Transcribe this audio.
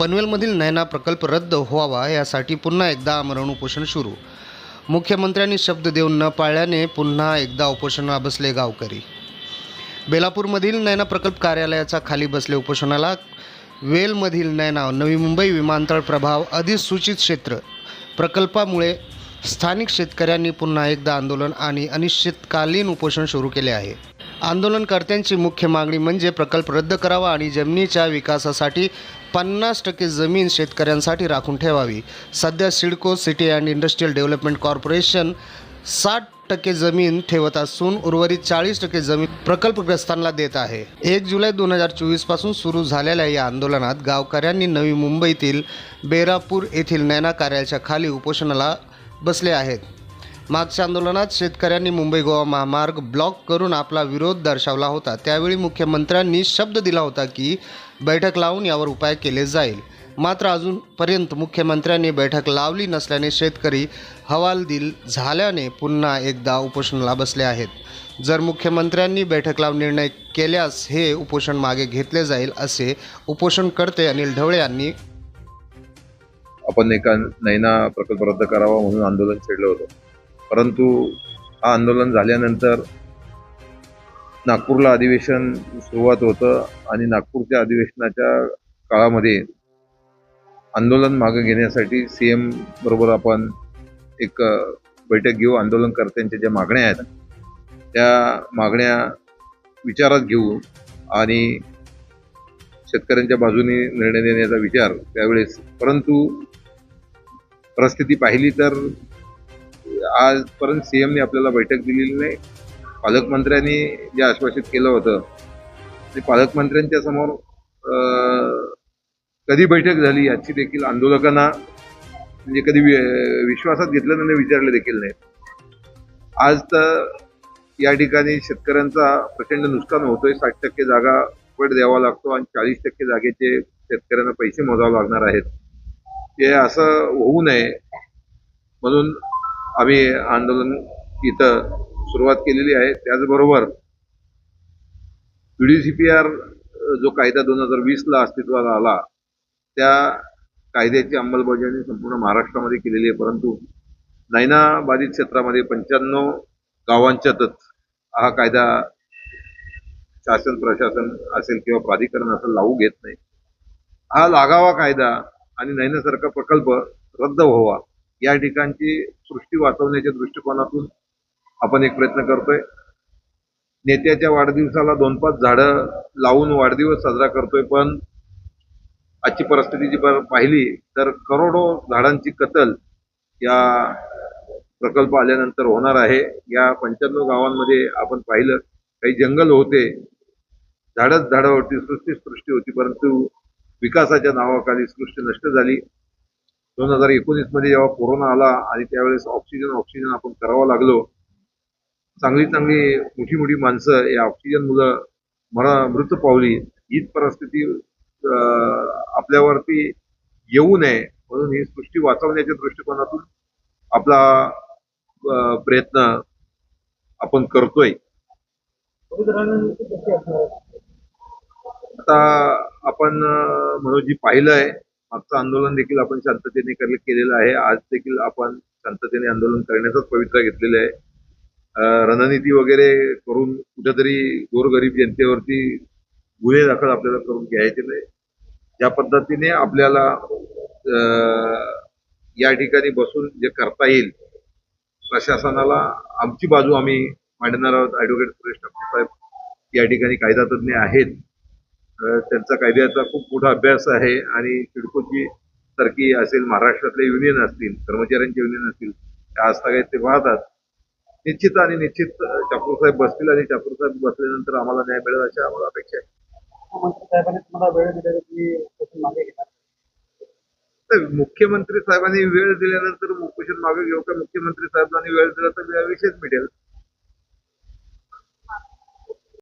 पनवेलमधील नैना प्रकल्प रद्द व्हावा यासाठी पुन्हा एकदा आमरण उपोषण सुरू. मुख्यमंत्र्यांनी शब्द देऊन न पाळल्याने पुन्हा एकदा उपोषणाला बसले गावकरी. बेलापूरमधील नैना प्रकल्प कार्यालयाचा खाली बसले उपोषणाला वेलमधील नैना नवी मुंबई विमानतळ प्रभाव अधिसूचित क्षेत्र प्रकल्पामुळे स्थानिक शेतकऱ्यांनी पुन्हा एकदा आंदोलन आणि अनिश्चितकालीन उपोषण सुरू केले आहे. आंदोलनकर्त्यांची मुख्य मागणी म्हणजे प्रकल्प रद्द करावा आणि जमिनीच्या विकासासाठी पन्नास टक्के जमीन शेतकऱ्यांसाठी राखून ठेवावी. सध्या CIDCO City and Industrial Development Corporation साठ टक्के जमीन ठेवत असून उर्वरित चाळीस टक्के जमीन प्रकल्पग्रस्तांना देत आहे. एक जुलै दोन हजार चोवीसपासून सुरू झालेल्या या आंदोलनात गावकऱ्यांनी नवी मुंबईतील बेरापूर येथील नैना कार्यालयाच्या खाली उपोषणाला बसले आहेत. मागच्या आंदोलनात शेतकऱ्यांनी मुंबई गोवा महामार्ग ब्लॉक करून आपला विरोध दर्शवला होता. त्यावेळी मुख्यमंत्र्यांनी शब्द दिला होता की बैठक लावून यावर उपाय केले जाईल. मात्र अजूनपर्यंत मुख्यमंत्र्यांनी बैठक लावली नसल्याने शेतकरी हवालदिल झाल्याने पुन्हा एकदा उपोषणाला बसले आहेत. जर मुख्यमंत्र्यांनी बैठक लावून निर्णय केल्यास हे उपोषण मागे घेतले जाईल असे उपोषणकर्ते अनिल ढवळे यांनी आपण एका नैना प्रकल्प रद्द करावा म्हणून आंदोलन छेडलं होतं. परंतु हा आंदोलन झाल्यानंतर नागपूरला अधिवेशन सुरुवात होतं आणि नागपूरच्या अधिवेशनाच्या काळामध्ये आंदोलन मागं घेण्यासाठी सी एम बरोबर आपण एक बैठक घेऊ आंदोलनकर्त्यांच्या ज्या मागण्या आहेत त्या मागण्या विचारात घेऊ आणि शेतकऱ्यांच्या बाजूने निर्णय देण्याचा विचार त्यावेळेस. परंतु परिस्थिती पाहिली तर आजपर्यंत सीएमने आपल्याला बैठक दिलेली नाही. पालकमंत्र्यांनी जे आश्वासित केलं होतं ते पालकमंत्र्यांच्या समोर कधी बैठक झाली याची देखील आंदोलकांना म्हणजे कधी वि- विश्वासात घेतलं नाही विचारलं देखील नाही. आज तर या ठिकाणी शेतकऱ्यांचा प्रचंड नुकसान होतोय. साठ टक्के जागा पट द्यावा लागतो आणि चाळीस टक्के जागेचे शेतकऱ्यांना पैसे मोजावे लागणार आहेत. ते असं होऊ नये म्हणून आम्ही आंदोलन इथं सुरुवात केलेली आहे. त्याचबरोबर पीडीसीपीआर जो कायदा दोन हजार वीसला अस्तित्वात आला त्या कायद्याची अंमलबजावणी संपूर्ण महाराष्ट्रामध्ये केलेली आहे. परंतु नैना बाधित क्षेत्रामध्ये पंच्याण्णव गावांच्यातच हा कायदा शासन प्रशासन असेल किंवा प्राधिकरण असेल लागू घेत नाही. हा लागावा कायदा आणि नैनासारखा प्रकल्प रद्द व्हावा. या ठिकाणची सृष्टी वाचवण्याच्या दृष्टिकोनातून आपण एक प्रयत्न करतोय. नेत्याच्या वाढदिवसाला दोन पाच झाडं लावून वाढदिवस साजरा करतोय पण आजची परिस्थिती जी पाहिली तर करोडो झाडांची कतल या प्रकल्प आल्यानंतर होणार आहे. या पंच्याण्णव गावांमध्ये आपण पाहिलं काही जंगल होते. झाडच झाडावरती सृष्टी सृष्टी होती परंतु विकासाच्या नावाखाली सृष्टी नष्ट झाली. दोन हजार एकोणीसमध्ये जेव्हा कोरोना आला आणि त्यावेळेस ऑक्सिजन ऑक्सिजन आपण करावं लागलो चांगली चांगली मोठी मोठी माणसं या ऑक्सिजन मुलं मरा मृत पावली. हीच परिस्थिती अं, आपल्यावरती येऊ नये म्हणून ही सृष्टी वाचवण्याच्या दृष्टिकोनातून आपला प्रयत्न आपण करतोय. आता आपण म्हणून जी पाहिलंय. मागचं आंदोलन देखील आपण शांततेने केलेलं आहे. आज देखील आपण शांततेने आंदोलन करण्याचाच पवित्रा घेतलेला आहे. रणनीती वगैरे करून कुठेतरी गोरगरीब जनतेवरती गुन्हे दाखल आपल्याला करून घ्यायचे नाही. ज्या पद्धतीने आपल्याला या ठिकाणी बसून जे करता येईल प्रशासनाला आमची बाजू आम्ही मांडणार आहोत. ॲडव्होकेट सुरेश ठाकूर साहेब या ठिकाणी कायदा तज्ज्ञ आहेत. त्यांचा कायद्याचा खूप मोठा अभ्यास आहे आणि सिडकोची सारखी असेल महाराष्ट्रातले युनियन असतील कर्मचाऱ्यांचे युनियन असतील त्या आजतागायत ते पाहतात निश्चित आणि निश्चित साहेब बसतील आणि ठाकूर साहेब बसल्यानंतर आम्हाला न्याय मिळेल अशी आम्हाला अपेक्षा आहे. मुख्यमंत्री साहेबांनी वेळ दिल्यानंतर उपोषण मागे घेऊ का? मुख्यमंत्री साहेबांनी वेळ दिला तर विषयच मिळेल.